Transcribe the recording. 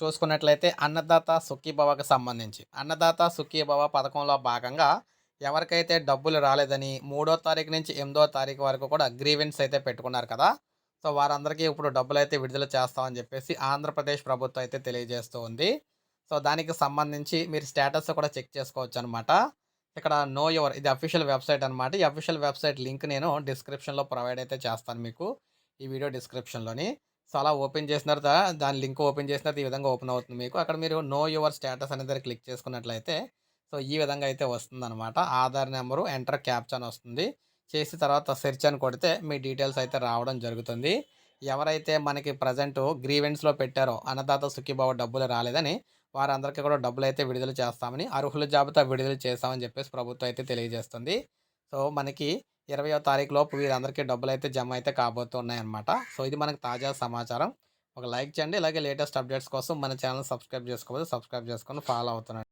చూసుకున్నట్లయితే అన్నదాత సుఖీభవకు సంబంధించి. అన్నదాత సుఖీభవ పథకంలో భాగంగా ఎవరికైతే డబ్బులు రాలేదని మూడో తారీఖు నుంచి ఎనిమిదో తారీఖు వరకు కూడా గ్రీవెన్స్ అయితే పెట్టుకున్నారు కదా. సో వారందరికీ ఇప్పుడు డబ్బులు అయితే విడుదల చేస్తామని చెప్పేసి ఆంధ్రప్రదేశ్ ప్రభుత్వం అయితే తెలియజేస్తూ ఉంది. సో దానికి సంబంధించి మీరు స్టేటస్ కూడా చెక్ చేసుకోవచ్చు అనమాట ఇక్కడ నో యువర్ ఇది అఫీషియల్ వెబ్సైట్ అనమాట ఈ అఫీషియల్ వెబ్సైట్ లింక్ నేను డిస్క్రిప్షన్లో ప్రొవైడ్ అయితే చేస్తాను మీకు. ఈ వీడియో డిస్క్రిప్షన్లోని. సో అలా ఓపెన్ చేసిన తర్వాత దాని లింక్ ఓపెన్ చేసిన తర్వాత ఈ విధంగా ఓపెన్ అవుతుంది మీకు. అక్కడ మీరు నో యువర్ స్టేటస్ అనేది క్లిక్ చేసుకున్నట్లయితే సో ఈ విధంగా అయితే వస్తుందన్నమాట. ఆధార్ నెంబరు ఎంటర్ క్యాప్చన్ అని వస్తుంది. చేసిన తర్వాత సెర్చ్ అని కొడితే మీ డీటెయిల్స్ అయితే రావడం జరుగుతుంది. ఎవరైతే మనకి ప్రజెంట్ గ్రీవెంట్స్లో పెట్టారో అన్నదాత సుఖీబాబు డబ్బులు రాలేదని వారందరికీ కూడా డబ్బులు అయితే విడుదల చేస్తామని అర్హుల జాబితా విడుదల చేస్తామని చెప్పేసి ప్రభుత్వం అయితే తెలియజేస్తుంది. సో మనకి ఇరవయో తారీఖు లోపు వీరందరికీ డబ్బులు అయితే జమ అయితే కాబోతున్నాయనమాట సో ఇది మనకు తాజా సమాచారం. ఒక లైక్ చేయండి. ఇలాగే లేటెస్ట్ అప్డేట్స్ కోసం మన ఛానల్ సబ్స్క్రైబ్ చేసుకోవచ్చు సబ్స్క్రైబ్ చేసుకొని ఫాలో అవుతున్నాను